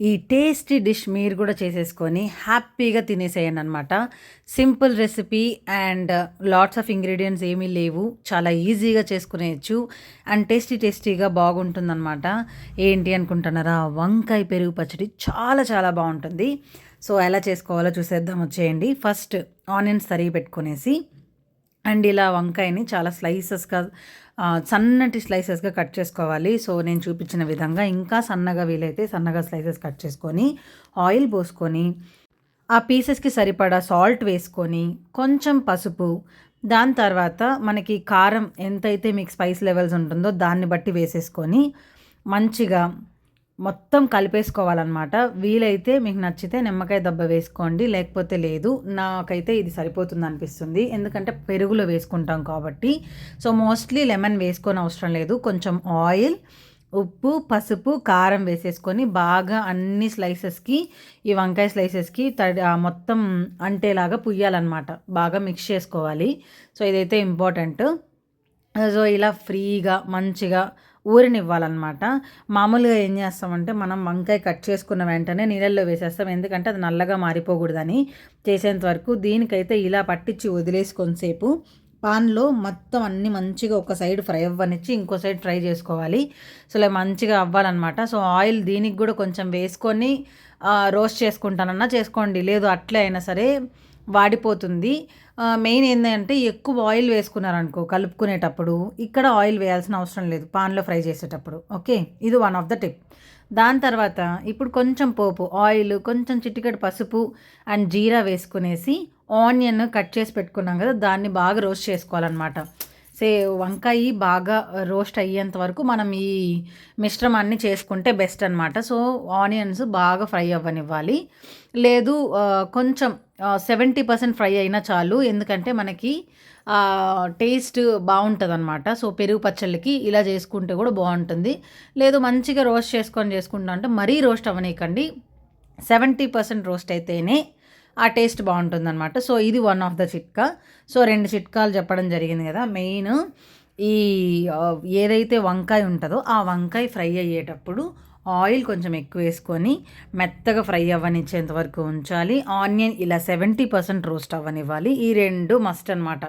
ఈ tasty dish మీరు కూడా చేసేసుకొని హ్యాపీగా తినేసేయండి అనమాట simple recipe and lots of ingredients ఏమీ లేవు. చాలా ఈజీగా చేసుకునేయచ్చు. అండ్ టేస్టీ టేస్టీగా బాగుంటుందన్నమాట ఏంటి అనుకుంటున్నారా? వంకాయ పెరుగు పచ్చడి చాలా చాలా బాగుంటుంది. సో ఎలా చేసుకోవాలో చూసేద్దాం వచ్చేయండి. ఫస్ట్ ఆనియన్స్ తరిగి పెట్టుకునేసి అండ్ ఇలా వంకాయని చాలా స్లైసెస్గా సన్నటి స్లైసెస్గా కట్ చేసుకోవాలి. సో నేను చూపించిన విధంగా ఇంకా సన్నగా వీలైతే సన్నగా స్లైసెస్ కట్ చేసుకొని ఆయిల్ పోసుకొని ఆ పీసెస్కి సరిపడా సాల్ట్ వేసుకొని కొంచెం పసుపు దాని తర్వాత మనకి కారం ఎంతైతే మీకు స్పైస్ లెవెల్స్ ఉంటుందో దాన్ని బట్టి వేసేసుకొని మంచిగా మొత్తం కలిపేసుకోవాలన్నమాట. వీలైతే మీకు నచ్చితే నిమ్మకాయ దెబ్బ వేసుకోండి లేకపోతే లేదు. నాకైతే ఇది సరిపోతుంది అనిపిస్తుంది. ఎందుకంటే పెరుగులో వేసుకుంటాం కాబట్టి. సో మోస్ట్లీ లెమన్ వేసుకొని అవసరం లేదు. కొంచెం ఆయిల్ ఉప్పు పసుపు కారం వేసేసుకొని బాగా అన్ని స్లైసెస్కి ఈ వంకాయ స్లైసెస్కి తడి మొత్తం అంటేలాగా పుయ్యాలన్నమాట. బాగా మిక్స్ చేసుకోవాలి. సో ఇదైతే ఇంపార్టెంట్. సో ఇలా ఫ్రీగా మంచిగా ఊరినివ్వాలన్నమాట. మామూలుగా ఏం చేస్తామంటే మనం వంకాయ కట్ చేసుకున్న వెంటనే నీళ్ళల్లో వేసేస్తాం. ఎందుకంటే అది నల్లగా మారిపోకూడదని చేసేంత వరకు దీనికైతే ఇలా పట్టించి వదిలేసి కొంతసేపు పాన్లో మొత్తం అన్ని మంచిగా ఒక సైడ్ ఫ్రై అవ్వనిచ్చి ఇంకో సైడ్ ఫ్రై చేసుకోవాలి. సో ఇలా మంచిగా అవ్వాలన్నమాట. సో ఆయిల్ దీనికి కూడా కొంచెం వేసుకొని రోస్ట్ చేసుకుంటానన్నా చేసుకోండి. లేదు అట్లే అయినా సరే వాడిపోతుంది. మెయిన్ ఏంటంటే ఎక్కువ ఆయిల్ వేసుకున్నారనుకో కలుపుకునేటప్పుడు ఇక్కడ ఆయిల్ వేయాల్సిన అవసరం లేదు పాన్లో ఫ్రై చేసేటప్పుడు. ఓకే? ఇది వన్ ఆఫ్ ద టిప్. దాని తర్వాత ఇప్పుడు కొంచెం పోపు ఆయిల్ కొంచెం చిటికెడు పసుపు అండ్ జీరా వేసుకునేసి ఆనియన్ కట్ చేసి పెట్టుకున్నాం కదా దాన్ని బాగా రోస్ట్ చేసుకోవాలన్నమాట. సే వంకాయ బాగా రోస్ట్ అయ్యేంత వరకు మనం ఈ మిశ్రమాన్ని చేసుకుంటే బెస్ట్ అనమాట సో ఆనియన్స్ బాగా ఫ్రై అవ్వనివ్వాలి. లేదు కొంచెం సెవెంటీ పర్సెంట్ ఫ్రై అయినా చాలు. ఎందుకంటే మనకి టేస్ట్ బాగుంటుంది అనమాట సో పెరుగు పచ్చళ్ళకి ఇలా చేసుకుంటే కూడా బాగుంటుంది. లేదు మంచిగా రోస్ట్ చేసుకొని చేసుకుంటా అంటే మరీ రోస్ట్ అవ్వనీకండి సెవెంటీ పర్సెంట్ రోస్ట్ అయితేనే ఆ టేస్ట్ బాగుంటుందన్నమాట. సో ఇది వన్ ఆఫ్ ద చిట్కా. సో రెండు చిట్కాలు చెప్పడం జరిగింది కదా. మెయిన్ ఈ ఏదైతే వంకాయ ఉంటుందో ఆ వంకాయ ఫ్రై అయ్యేటప్పుడు ఆయిల్ కొంచెం ఎక్కువ వేసుకొని మెత్తగా ఫ్రై అవ్వనిచ్చేంత వరకు ఉంచాలి. ఆనియన్ ఇలా సెవెంటీ పర్సెంట్ రోస్ట్ అవ్వనివ్వాలి. ఈ రెండు మస్ట్ అనమాట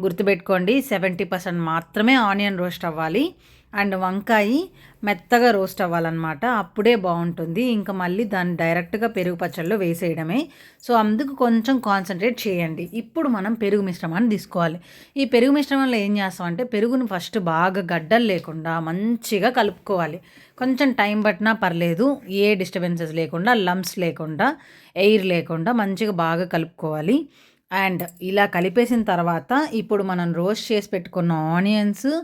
గుర్తుపెట్టుకోండి సెవెంటీ పర్సెంట్ మాత్రమే ఆనియన్ రోస్ట్ అవ్వాలి. అండ్ వంకాయ మెత్తగా రోస్ట్ అవ్వాలన్నమాట. అప్పుడే బాగుంటుంది. ఇంకా మళ్ళీ దాన్ని డైరెక్ట్గా పెరుగు పచ్చళ్ళలో వేసేయడమే. సో అందుకు కొంచెం కాన్సన్ట్రేట్ చేయండి. ఇప్పుడు మనం పెరుగు మిశ్రమాన్ని తీసుకోవాలి. ఈ పెరుగు మిశ్రమంలో ఏం చేస్తామంటే పెరుగును ఫస్ట్ బాగా గడ్డలు లేకుండా మంచిగా కలుపుకోవాలి. కొంచెం టైం పట్టినా పర్లేదు. ఏ డిస్టర్బెన్సెస్ లేకుండా లమ్స్ లేకుండా ఎయిర్ లేకుండా మంచిగా బాగా కలుపుకోవాలి. అండ్ ఇలా కలిపేసిన తర్వాత ఇప్పుడు మనం రోస్ట్ చేసి పెట్టుకున్న ఆనియన్స్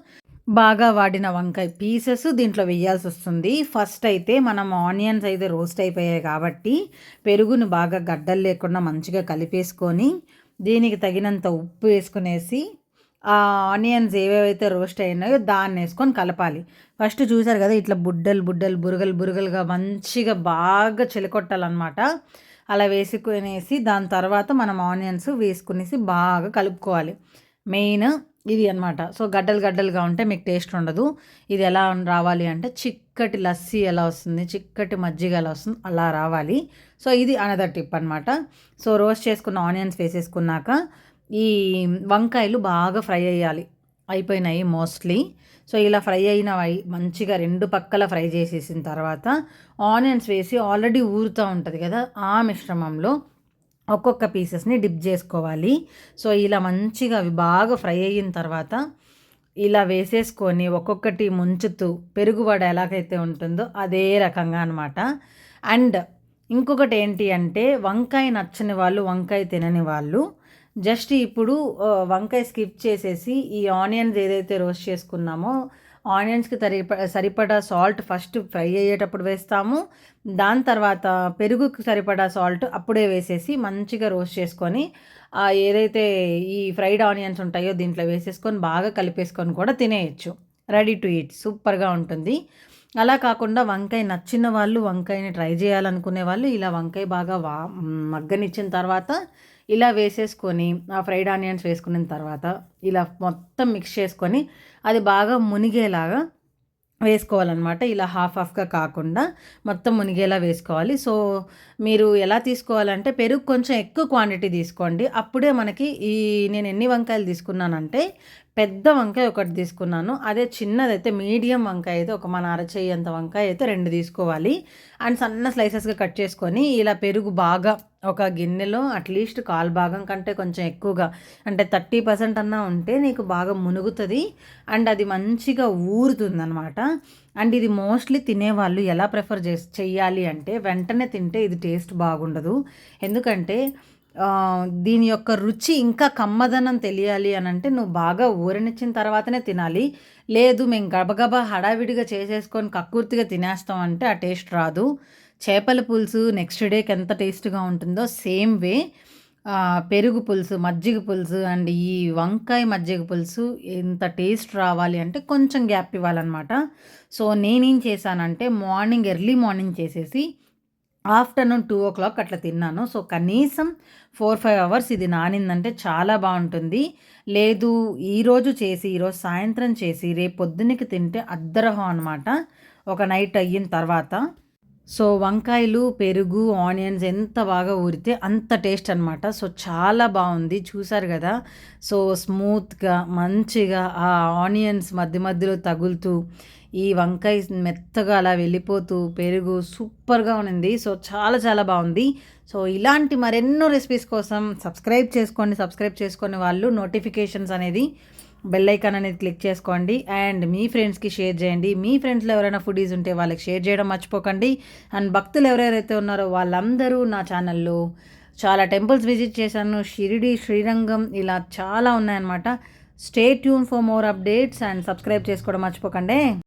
బాగా వాడిన వంకాయ పీసెస్ దీంట్లో వేయాల్సి వస్తుంది. ఫస్ట్ అయితే మనం ఆనియన్స్ అయితే రోస్ట్ అయిపోయాయి కాబట్టి పెరుగును బాగా గడ్డలు లేకుండా మంచిగా కలిపేసుకొని దీనికి తగినంత ఉప్పు వేసుకునేసి ఆ ఆనియన్స్ ఏవేవైతే రోస్ట్ అయినాయో దాన్ని వేసుకొని కలపాలి. ఫస్ట్ చూసారు కదా ఇట్లా బుడ్డలు బుడ్డలు బురగలు బురుగలుగా మంచిగా బాగా చిలకొట్టాలన్నమాట. అలా వేసుకునేసి దాని తర్వాత మనం ఆనియన్స్ వేసుకునేసి బాగా కలుపుకోవాలి. మెయిన్ ఇది అనమాట సో గడ్డలు గడ్డలుగా ఉంటే మీకు టేస్ట్ ఉండదు. ఇది ఎలా రావాలి అంటే చిక్కటి లస్సీ ఎలా వస్తుంది చిక్కటి మజ్జిగ ఎలా వస్తుంది అలా రావాలి. సో ఇది అనదర్ టిప్ అనమాట సో రోస్ట్ చేసుకున్న ఆనియన్స్ వేసేసుకున్నాక ఈ వంకాయలు బాగా ఫ్రై అయ్యాలి. అయిపోయినాయి మోస్ట్లీ సో ఇలా ఫ్రై అయినవి మంచిగా రెండు పక్కల ఫ్రై చేసేసిన తర్వాత ఆనియన్స్ వేసి ఆల్రెడీ ఊరుతూ ఉంటుంది కదా ఆ మిశ్రమంలో ఒక్కొక్క పీసెస్ని డిప్ చేసుకోవాలి. సో ఇలా మంచిగా అవి బాగా ఫ్రై అయిన తర్వాత ఇలా వేసేసుకొని ఒక్కొక్కటి ముంచుతూ పెరుగువాడ ఎలాగైతే ఉంటుందో అదే రకంగా అనమాట అండ్ ఇంకొకటి ఏంటి అంటే వంకాయ నచ్చని వాళ్ళు వంకాయ తినని వాళ్ళు జస్ట్ ఇప్పుడు వంకాయ స్కిప్ చేసేసి ఈ ఆనియన్స్ ఏదైతే రోస్ట్ చేసుకున్నామో ఆనియన్స్కి సరిప సరిపడా సాల్ట్ ఫస్ట్ ఫ్రై అయ్యేటప్పుడు వేస్తాము. దాని తర్వాత పెరుగుకి సరిపడా సాల్ట్ అప్పుడే వేసేసి మంచిగా రోస్ట్ చేసుకొని ఏదైతే ఈ ఫ్రైడ్ ఆనియన్స్ ఉంటాయో దీంట్లో వేసేసుకొని బాగా కలిపేసుకొని కూడా తినేయచ్చు. Ready to eat. సూపర్గా ఉంటుంది. అలా కాకుండా వంకాయ నచ్చిన వాళ్ళు వంకాయని ట్రై చేయాలనుకునే వాళ్ళు ఇలా వంకాయ బాగా వా మగ్గనిచ్చిన తర్వాత ఇలా వేసేసుకొని ఆ ఫ్రైడ్ ఆనియన్స్ వేసుకున్న తర్వాత ఇలా మొత్తం మిక్స్ చేసుకొని అది బాగా మునిగేలాగా వేసుకోవాలన్నమాట. ఇలా హాఫ్ హాఫ్గా కాకుండా మొత్తం మునిగేలా వేసుకోవాలి. సో మీరు ఎలా తీసుకోవాలంటే పెరుగు కొంచెం ఎక్కువ క్వాంటిటీ తీసుకోండి. అప్పుడే మనకి ఈ నేను ఎన్ని వంకాయలు తీసుకున్నానంటే పెద్ద వంకాయ ఒకటి తీసుకున్నాను. అదే చిన్నదైతే మీడియం వంకాయ అయితే ఒక మన అరచేయి అంత వంకాయ అయితే రెండు తీసుకోవాలి. అండ్ సన్న స్లైసెస్గా కట్ చేసుకొని ఇలా పెరుగు బాగా ఒక గిన్నెలో అట్లీస్ట్ కాల్ భాగం కంటే కొంచెం ఎక్కువగా అంటే థర్టీ పర్సెంట్ అన్నా ఉంటే నీకు బాగా మునుగుతుంది. అండ్ అది మంచిగా ఊరుతుందనమాట అండ్ ఇది మోస్ట్లీ తినేవాళ్ళు ఎలా ప్రిఫర్ చేసి చెయ్యాలి అంటే వెంటనే తింటే ఇది టేస్ట్ బాగుండదు. ఎందుకంటే దీని యొక్క రుచి ఇంకా కమ్మదనం తెలియాలి అని అంటే నువ్వు బాగా ఊరనిచ్చిన తర్వాతనే తినాలి. లేదు మేము గబగబా హడావిడిగా చేసేసుకొని కక్కుర్తిగా తినేస్తాం అంటే ఆ టేస్ట్ రాదు. చేపల పులుసు నెక్స్ట్ డేకి ఎంత టేస్ట్గా ఉంటుందో సేమ్ వే. పెరుగు పులుసు మజ్జిగ పులుసు అండ్ ఈ వంకాయ మజ్జిగ పులుసు ఎంత టేస్ట్ రావాలి అంటే కొంచెం గ్యాప్ ఇవ్వాలన్నమాట. సో నేనేం చేశానంటే మార్నింగ్ ఎర్లీ మార్నింగ్ చేసేసి ఆఫ్టర్నూన్ టూ ఓ క్లాక్ అట్లా తిన్నాను. సో కనీసం ఫోర్ ఫైవ్ అవర్స్ ఇది నానిందంటే చాలా బాగుంటుంది. లేదు ఈరోజు చేసి ఈరోజు సాయంత్రం చేసి రేపు పొద్దున్నకి తింటే అద్దరహం అనమాట ఒక నైట్ అయిన తర్వాత. సో వంకాయలు పెరుగు ఆనియన్స్ ఎంత బాగా ఊరితే అంత టేస్ట్ అనమాట సో చాలా బాగుంది. చూసారు కదా? సో స్మూత్గా మంచిగా ఆ ఆనియన్స్ మధ్య మధ్యలో తగులుతూ ఈ వంకాయ మెత్తగా అలా వెళ్ళిపోతూ పెరుగు సూపర్గా ఉంది సో చాలా చాలా బాగుంది. సో ఇలాంటి మరెన్నో రెసిపీస్ కోసం సబ్స్క్రైబ్ చేసుకోండి సబ్స్క్రైబ్ చేసుకునే వాళ్ళు నోటిఫికేషన్స్ అనేది బెల్ ఐకాన్ అనేది క్లిక్ చేసుకోండి. అండ్ మీ ఫ్రెండ్స్కి షేర్ చేయండి. మీ ఫ్రెండ్స్లో ఎవరైనా ఫుడీస్ ఉంటే వాళ్ళకి షేర్ చేయడం మర్చిపోకండి. అండ్ భక్తులు ఎవరెవరైతే ఉన్నారో వాళ్ళందరూ నా ఛానల్లో చాలా టెంపుల్స్ విజిట్ చేశాను. షిరిడి శ్రీరంగం ఇలా చాలా ఉన్నాయన్నమాట. Stay tune for more updates and subscribe చేసుకోవడం మర్చిపోకండి.